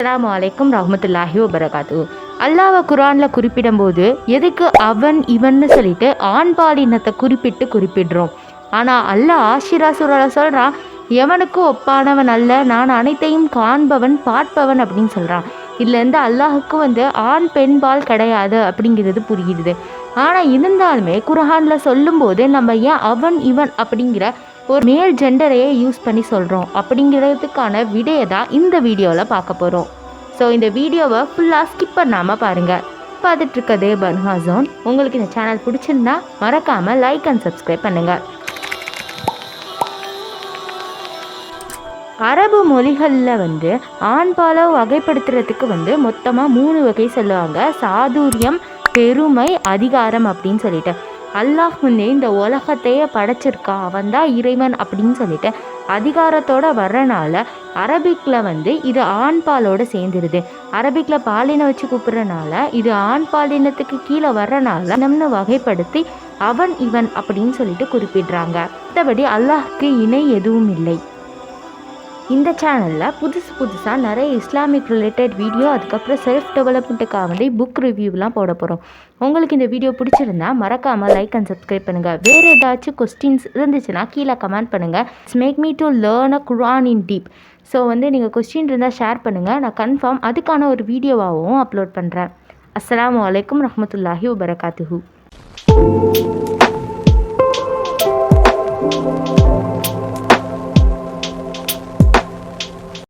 அஸ்ஸலாமு அலைக்கும் ரஹமத்துல்லாஹி வபரகாத்து அல்லாஹ் குரானில் குறிப்பிடும்போது எதுக்கு அவன் இவன்னு சொல்லிட்டு ஆண் பாலினத்தை குறிப்பிட்டு குறிப்பிடுறோம். ஆனால் அல்லாஹ் ஆஷிரா சுரல சொல்கிறான் எவனுக்கு ஒப்பானவன் அல்ல நான் அனைத்தையும் காண்பவன் பார்ப்பவன் அப்படின்னு சொல்கிறான் இதுலேருந்து அல்லாஹுக்கு வந்து ஆண் பெண்பால் கிடையாது அப்படிங்கிறது புரியுது. ஆனால் இருந்தாலுமே குர்ஆனில் சொல்லும்போது நம்ம ஏன் அவன் இவன் அப்படிங்கிற ஒரு மேல் ஜெண்டரையே யூஸ் பண்ணி சொல்கிறோம் அப்படிங்கிறதுக்கான விடையை தான் இந்த வீடியோவில் பார்க்க போகிறோம் ஸோ இந்த வீடியோவை ஃபுல்லாக ஸ்கிப் பண்ணாமல் பாருங்கள் பார்த்துட்டு பன்ஹாசோன். உங்களுக்கு இந்த சேனல் பிடிச்சிருந்தா மறக்காமல் லைக் அண்ட் சப்ஸ்கிரைப் பண்ணுங்கள் அரபு மொழிகளில் வந்து ஆண்பாலை வகைப்படுத்துறதுக்கு வந்து மொத்தமாக மூணு வகை சொல்லுவாங்க. சாதுரியம் பெருமை அதிகாரம் அப்படின்னு சொல்லிட்டு. அல்லாஹ் வந்து இந்த உலகத்தையே படைச்சிருக்கான் அவன் தான் இறைவன் அப்படின்னு சொல்லிட்டு அதிகாரத்தோட வர்றனால அரபிக்கில் வந்து இது ஆண் பாலோட சேர்ந்துருது. அரபிக்கில் பாலினை வச்சு கூப்பிட்றனால இது ஆண் பாலினத்துக்கு கீழே வர்றனால நம்ம வகைப்படுத்தி அவன் இவன் அப்படின்னு சொல்லிட்டு குறிப்பிடுறாங்க. மற்றபடி அல்லாஹ்க்கு இணை எதுவும் இல்லை. இந்த சேனலில் புதுசு புதுசாக நிறைய இஸ்லாமிக் ரிலேட்டட் வீடியோ அதுக்கப்புறம் செல்ஃப் டெவலப்மெண்ட்டுக்காக வந்து புக் ரிவ்யூலாம் போட போகிறோம் உங்களுக்கு இந்த வீடியோ பிடிச்சிருந்தா மறக்காமல் லைக் அண்ட் சப்ஸ்கிரைப் பண்ணுங்கள் வேறு ஏதாச்சும் கொஸ்டின்ஸ் இருந்துச்சுன்னா கீழே கமெண்ட் பண்ணுங்கள் it's make me to learn a Quran in deep so வந்து நீங்கள் கொஸ்டின் இருந்தால் ஷேர் பண்ணுங்கள் நான் கன்ஃபார்ம் அதுக்கான ஒரு வீடியோவாகவும் அப்லோட் பண்ணுறேன் அஸ்ஸலாமு அலைக்கும் ரஹ்மத்துல்லாஹி வபரகாத்துஹு